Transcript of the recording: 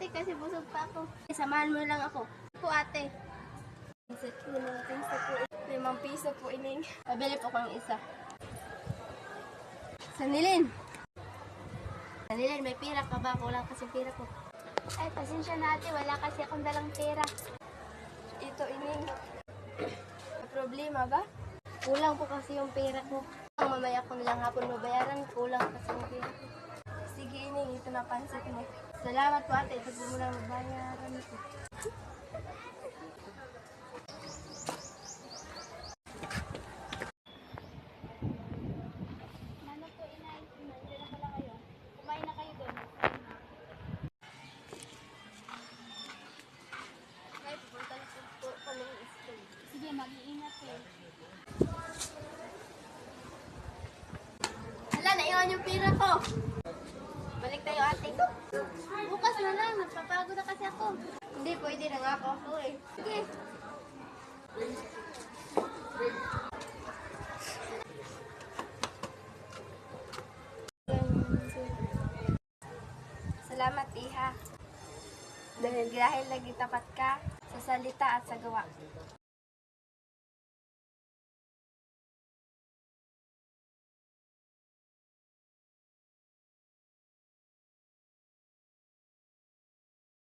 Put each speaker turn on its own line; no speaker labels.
ate kasi busog pa ako. Samahan mo lang ako. Po ate. Limang piso po. Ining. Pabili po ko ng isa. Sanilin. Sanilin, may pira ka ba? Kulang kasi pira ko. Ay, pasensya na ate. Wala kasi akong dalang pera. Ito ining. May problema ba? Kulang po kasi yung pera ko. Mamaya ko nilang hapon mabayaran. Kulang kasi yung pera ko. Ito na pansit mo. Salamat po ate. Ito po muna mabayaran ko. Na kayo. Na kayo na. Sige, mag-iingat eh. Hala, naiwan yung pira ko. Bukas na lang, nagpapagod na kasi ako. Hindi, pwede na nga ako ako eh. Sige. Salamat, Iha. Dahil dahil lagi tapat ka sa salita at sa gawa.